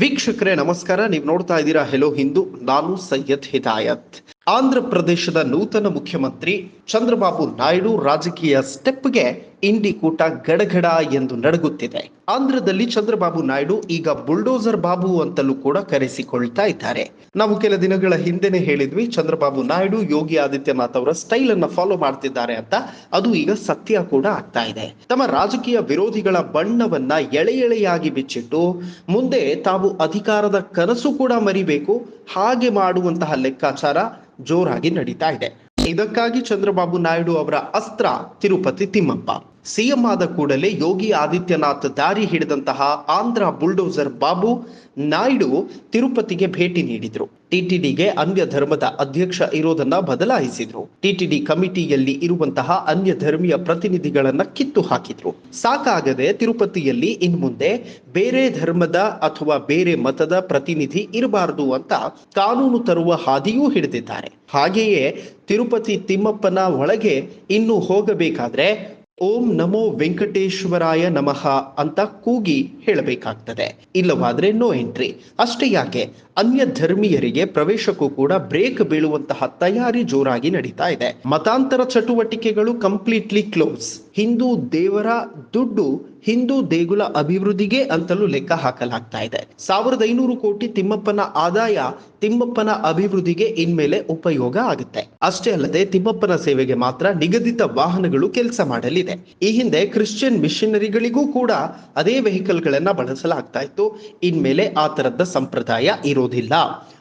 ವೀಕ್ಷಕರೇ ನಮಸ್ಕಾರ. ನೀವು ನೋಡ್ತಾ ಇದ್ದೀರಾ ಹೆಲೋ ಹಿಂದೂ ನಾನು ಸೈಯದ್ ಹಿದಾಯತ್. ಆಂಧ್ರ ಪ್ರದೇಶದ ನೂತನ ಮುಖ್ಯಮಂತ್ರಿ ಚಂದ್ರಬಾಬು ನಾಯ್ಡು ರಾಜಕೀಯ ಸ್ಟೆಪ್ಗೆ ಇಂಡಿ ಕೂಟ ಗಡಗಡ ಎಂದು ನಡಗುತ್ತಿದೆ. ಆಂಧ್ರದಲ್ಲಿ ಚಂದ್ರಬಾಬು ನಾಯ್ಡು ಈಗ ಬುಲ್ಡೋಸರ್ ಬಾಬು ಅಂತಲೂ ಕೂಡ ಕರೆಸಿಕೊಳ್ತಾ ಇದ್ದಾರೆ. ನಾವು ಕೆಲ ದಿನಗಳ ಹಿಂದೆನೆ ಹೇಳಿದ್ವಿ, ಚಂದ್ರಬಾಬು ನಾಯ್ಡು ಯೋಗಿ ಆದಿತ್ಯನಾಥ್ ಅವರ ಸ್ಟೈಲ್ ಅನ್ನ ಫಾಲೋ ಮಾಡ್ತಿದ್ದಾರೆ ಅಂತ. ಅದು ಈಗ ಸತ್ಯ ಕೂಡ ಆಗ್ತಾ ಇದೆ. ತಮ್ಮ ರಾಜಕೀಯ ವಿರೋಧಿಗಳ ಬಣ್ಣವನ್ನ ಎಳೆ ಎಳೆಯಾಗಿ ಬಿಚ್ಚಿಟ್ಟು, ಮುಂದೆ ತಾವು ಅಧಿಕಾರದ ಕನಸು ಕೂಡ ಮರಿಬೇಕು, ಹಾಗೆ ಮಾಡುವಂತಹ ಲೆಕ್ಕಾಚಾರ ಜೋರಾಗಿ ನಡೀತಾ ಇದೆ. ಇದಕ್ಕಾಗಿ ಚಂದ್ರಬಾಬು ನಾಯ್ಡು ಅವರ ಅಸ್ತ್ರ ತಿರುಪತಿ ತಿಮ್ಮಪ್ಪ. ಸಿಎಂ ಆದ ಕೂಡಲೇ ಯೋಗಿ ಆದಿತ್ಯನಾಥ್ ದಾರಿ ಹಿಡಿದಂತಹ ಆಂಧ್ರ ಬುಲ್ಡೋಸರ್ ಬಾಬು ನಾಯ್ಡು ತಿರುಪತಿಗೆ ಭೇಟಿ ನೀಡಿದ್ರು. ಟಿಟಿಡಿಗೆ ಅನ್ಯ ಧರ್ಮದ ಅಧ್ಯಕ್ಷ ಇರೋದನ್ನ ಬದಲಾಯಿಸಿದ್ರು. ಟಿಟಿಡಿ ಕಮಿಟಿಯಲ್ಲಿ ಇರುವಂತಹ ಅನ್ಯ ಧರ್ಮೀಯ ಪ್ರತಿನಿಧಿಗಳನ್ನ ಕಿತ್ತು ಹಾಕಿದ್ರು. ಸಾಕಾಗದೆ ತಿರುಪತಿಯಲ್ಲಿ ಇನ್ ಮುಂದೆ ಬೇರೆ ಧರ್ಮದ ಅಥವಾ ಬೇರೆ ಮತದ ಪ್ರತಿನಿಧಿ ಇರಬಾರದು ಅಂತ ಕಾನೂನು ತರುವ ಹಾದಿಯೂ ಹಿಡಿದಿದ್ದಾರೆ. ಹಾಗೆಯೇ ತಿರುಪತಿ ತಿಮ್ಮಪ್ಪನ ಒಳಗೆ ಇನ್ನು ಹೋಗಬೇಕಾದ್ರೆ ಓಂ ನಮೋ ವೆಂಕಟೇಶ್ವರಾಯ ನಮಃ ಅಂತ ಕೂಗಿ ಹೇಳಬೇಕಾಗ್ತದೆ. ಇಲ್ಲವಾದ್ರೆ ನೋ ಎಂಟ್ರಿ ಅಷ್ಟೇ ಯಾಕೆ? ಅನ್ಯ ಧರ್ಮೀಯರಿಗೆ ಪ್ರವೇಶಕ್ಕೂ ಕೂಡ ಬ್ರೇಕ್ ಬೀಳುವಂತಹ ತಯಾರಿ ಜೋರಾಗಿ ನಡೀತಾ ಇದೆ. ಮತಾಂತರ ಚಟುವಟಿಕೆಗಳು ಕಂಪ್ಲೀಟ್ಲಿ ಕ್ಲೋಸ್ ಹಿಂದೂ ದೇವರ ದುಡ್ಡು ಹಿಂದೂ ದೇಗುಲ ಅಭಿವೃದ್ಧಿಗೆ ಅಂತಲೂ ಲೆಕ್ಕ ಹಾಕಲಾಗ್ತಾ ಇದೆ. ಸಾವಿರದ ಐನೂರು ಕೋಟಿ ತಿಮ್ಮಪ್ಪನ ಆದಾಯ ತಿಮ್ಮಪ್ಪನ ಅಭಿವೃದ್ಧಿಗೆ ಇನ್ಮೇಲೆ ಉಪಯೋಗ ಆಗುತ್ತೆ. ಅಷ್ಟೇ ಅಲ್ಲದೆ ತಿಮ್ಮಪ್ಪನ ಸೇವೆಗೆ ಮಾತ್ರ ನಿಗದಿತ ವಾಹನಗಳು ಕೆಲಸ ಮಾಡಲಿದೆ. ಈ ಹಿಂದೆ ಕ್ರಿಶ್ಚಿಯನ್ ಮಿಷನರಿಗಳಿಗೂ ಕೂಡ ಅದೇ ವೆಹಿಕಲ್ ಗಳನ್ನ ಬಳಸಲಾಗ್ತಾ ಇತ್ತು. ಇನ್ಮೇಲೆ ಆ ತರದ ಸಂಪ್ರದಾಯ ಇರೋದಿಲ್ಲ.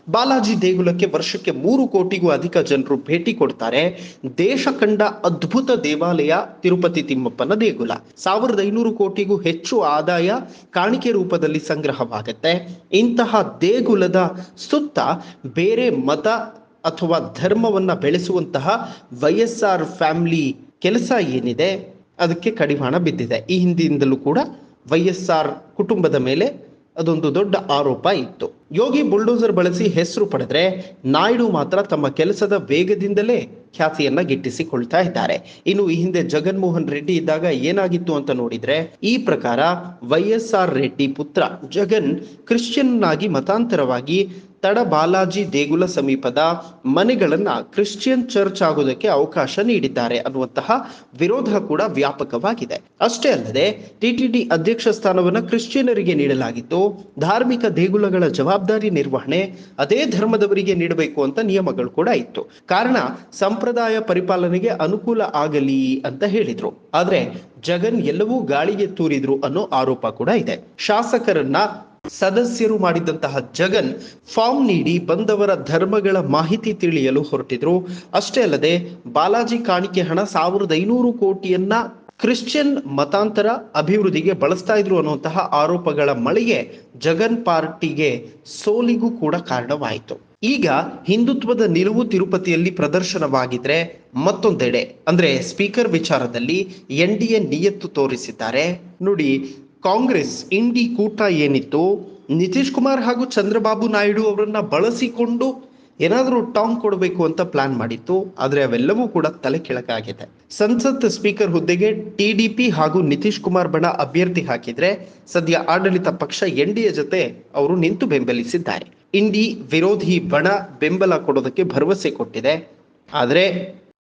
ಬಾಲಾಜಿ ದೇಗುಲಕ್ಕೆ ವರ್ಷಕ್ಕೆ ಮೂರು ಕೋಟಿಗೂ ಅಧಿಕ ಜನರು ಭೇಟಿ ಕೊಡ್ತಾರೆ. ದೇಶ ಕಂಡ ಅದ್ಭುತ ದೇವಾಲಯ ತಿರುಪತಿ ತಿಮ್ಮಪ್ಪನ ದೇಗುಲ. ಸಾವಿರದ ಐನೂರು ಕೋಟಿಗೂ ಹೆಚ್ಚು ಆದಾಯ ಕಾಣಿಕೆ ರೂಪದಲ್ಲಿ ಸಂಗ್ರಹವಾಗುತ್ತೆ. ಇಂತಹ ದೇಗುಲದ ಸುತ್ತ ಬೇರೆ ಮತ ಅಥವಾ ಧರ್ಮವನ್ನ ಬೆಳೆಸುವಂತಹ ವೈಎಸ್ಆರ್ ಫ್ಯಾಮಿಲಿ ಕೆಲಸ ಏನಿದೆ, ಅದಕ್ಕೆ ಕಡಿವಾಣ ಬಿದ್ದಿದೆ. ಈ ಹಿಂದಿನಿಂದಲೂ ಕೂಡ ವೈಎಸ್ಆರ್ ಕುಟುಂಬದ ಮೇಲೆ ಅದೊಂದು ದೊಡ್ಡ ಆರೋಪ ಇತ್ತು. ಯೋಗಿ ಬುಲ್ಡೋಸರ್ ಬಳಸಿ ಹೆಸರು ಪಡೆದ್ರೆ ನಾಯ್ಡು ಮಾತ್ರ ತಮ್ಮ ಕೆಲಸದ ವೇಗದಿಂದಲೇ ಖ್ಯಾತಿಯನ್ನ ಗಿಟ್ಟಿಸಿಕೊಳ್ತಾ ಇದ್ದಾರೆ. ಇನ್ನು ಈ ಹಿಂದೆ ಜಗನ್ಮೋಹನ್ ರೆಡ್ಡಿ ಇದ್ದಾಗ ಏನಾಗಿತ್ತು ಅಂತ ನೋಡಿದ್ರೆ ಈ ಪ್ರಕಾರ ವೈ ಎಸ್ ಆರ್ ರೆಡ್ಡಿ ಪುತ್ರ ಜಗನ್ ಕ್ರಿಶ್ಚಿಯನ್ ಆಗಿ ಮತಾಂತರವಾಗಿ ತಡ ಬಾಲಾಜಿ ದೇಗುಲ ಸಮೀಪದ ಮನೆಗಳನ್ನ ಕ್ರಿಶ್ಚಿಯನ್ ಚರ್ಚ್ ಆಗೋದಕ್ಕೆ ಅವಕಾಶ ನೀಡಿದ್ದಾರೆ ಅನ್ನುವಂತಹ ವಿರೋಧ ಕೂಡ ವ್ಯಾಪಕವಾಗಿದೆ. ಅಷ್ಟೇ ಅಲ್ಲದೆ ಟಿಟಿಡಿ ಅಧ್ಯಕ್ಷ ಸ್ಥಾನವನ್ನು ಕ್ರಿಶ್ಚಿಯನರಿಗೆ ನೀಡಲಾಗಿತ್ತು ಧಾರ್ಮಿಕ ದೇಗುಲಗಳ ಜವಾಬ್ದಾರಿ ನಿರ್ವಹಣೆ ಅದೇ ಧರ್ಮದವರಿಗೆ ನೀಡಬೇಕು ಅಂತ ನಿಯಮಗಳು ಕೂಡ ಇತ್ತು. ಕಾರಣ, ಸಂಪ್ರದಾಯ ಪರಿಪಾಲನೆಗೆ ಅನುಕೂಲ ಆಗಲಿ ಅಂತ ಹೇಳಿದ್ರು. ಆದ್ರೆ ಜಗನ್ ಎಲ್ಲವೂ ಗಾಳಿಗೆ ತೂರಿದ್ರು ಅನ್ನೋ ಆರೋಪ ಕೂಡ ಇದೆ. ಶಾಸಕರನ್ನ ಸದಸ್ಯರು ಮಾಡಿದಂತಹ ಜಗನ್ ಫಾರ್ಮ್ ನೀಡಿ ಬಂದವರ ಧರ್ಮಗಳ ಮಾಹಿತಿ ತಿಳಿಯಲು ಹೊರಟಿದ್ರು. ಅಷ್ಟೇ ಅಲ್ಲದೆ ಬಾಲಾಜಿ ಕಾಣಿಕೆ ಹಣ ಸಾವಿರದ ಐನೂರು ಕೋಟಿಯನ್ನ ಕ್ರಿಶ್ಚಿಯನ್ ಮತಾಂತರ ಅಭಿವೃದ್ಧಿಗೆ ಬಳಸ್ತಾ ಇದ್ರು ಅನ್ನುವಂತಹ ಆರೋಪಗಳ ಮಳಿಗೆ ಜಗನ್ ಪಾರ್ಟಿಗೆ ಸೋಲಿಗೂ ಕೂಡ ಕಾರಣವಾಯಿತು. ಈಗ ಹಿಂದುತ್ವದ ನಿಲುವು ತಿರುಪತಿಯಲ್ಲಿ ಪ್ರದರ್ಶನವಾಗಿದ್ರೆ ಮತ್ತೊಂದೆಡೆ. ಅಂದ್ರೆ ಸ್ಪೀಕರ್ ವಿಚಾರದಲ್ಲಿ ಎನ್ ಡಿ ಎ ನಿಯತ್ತು ತೋರಿಸಿದ್ದಾರೆ. ನೋಡಿ ಕಾಂಗ್ರೆಸ್ ಇಂಡಿ ಕೂಟ ಏನಿತ್ತು? ನಿತೀಶ್ ಕುಮಾರ್ ಹಾಗೂ ಚಂದ್ರಬಾಬು ನಾಯ್ಡು ಅವರನ್ನ ಬಳಸಿಕೊಂಡು ಏನಾದರೂ ಟಾಂಗ್ ಕೊಡಬೇಕು ಅಂತ ಪ್ಲಾನ್ ಮಾಡಿತ್ತು. ಆದರೆ ಅವೆಲ್ಲವೂ ಕೂಡ ತಲೆ ಕೆಳಕಾಗಿದೆ. ಸಂಸತ್ ಸ್ಪೀಕರ್ ಹುದ್ದೆಗೆ ಟಿಡಿಪಿ ಹಾಗೂ ನಿತೀಶ್ ಕುಮಾರ್ ಬಣ ಅಭ್ಯರ್ಥಿ ಹಾಕಿದ್ರೆ ಸದ್ಯ ಆಡಳಿತ ಪಕ್ಷ ಎನ್ ಡಿ ಎ ಜೊತೆ ಅವರು ನಿಂತು ಬೆಂಬಲಿಸಿದ್ದಾರೆ. ಇಂಡಿ ವಿರೋಧಿ ಬಣ ಬೆಂಬಲ ಕೊಡೋದಕ್ಕೆ ಭರವಸೆ ಕೊಟ್ಟಿದೆ. ಆದ್ರೆ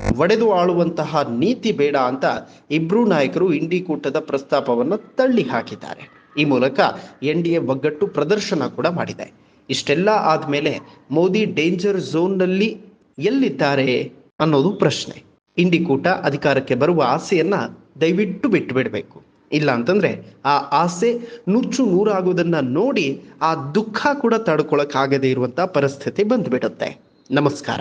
ಒಡೆದು ಆಳುವಂತಹ ನೀತಿ ಬೇಡ ಅಂತ ಇಬ್ರು ನಾಯಕರು ಇಂಡಿ ಕೂಟದ ಪ್ರಸ್ತಾಪವನ್ನು ತಳ್ಳಿ ಹಾಕಿದ್ದಾರೆ ಈ ಮೂಲಕ ಎನ್ ಡಿ ಎ ಒಗ್ಗಟ್ಟು ಪ್ರದರ್ಶನ ಕೂಡ ಮಾಡಿದೆ. ಇಷ್ಟೆಲ್ಲ ಆದ್ಮೇಲೆ ಮೋದಿ ಡೇಂಜರ್ ಝೋನ್ನಲ್ಲಿ ಎಲ್ಲಿದ್ದಾರೆ ಅನ್ನೋದು ಪ್ರಶ್ನೆ. ಇಂಡಿ ಕೂಟ ಅಧಿಕಾರಕ್ಕೆ ಬರುವ ಆಸೆಯನ್ನ ದಯವಿಟ್ಟು ಬಿಟ್ಟು ಬಿಡಬೇಕು ಇಲ್ಲ ಅಂತಂದ್ರೆ ಆ ಆಸೆ ನುಚ್ಚು ನೂರಾಗುವುದನ್ನ ನೋಡಿ ಆ ದುಃಖ ಕೂಡ ತಡ್ಕೊಳಕ್ಕಾಗದೇ ಇರುವಂತಹ ಪರಿಸ್ಥಿತಿ ಬಂದ್ಬಿಡುತ್ತೆ. ನಮಸ್ಕಾರ.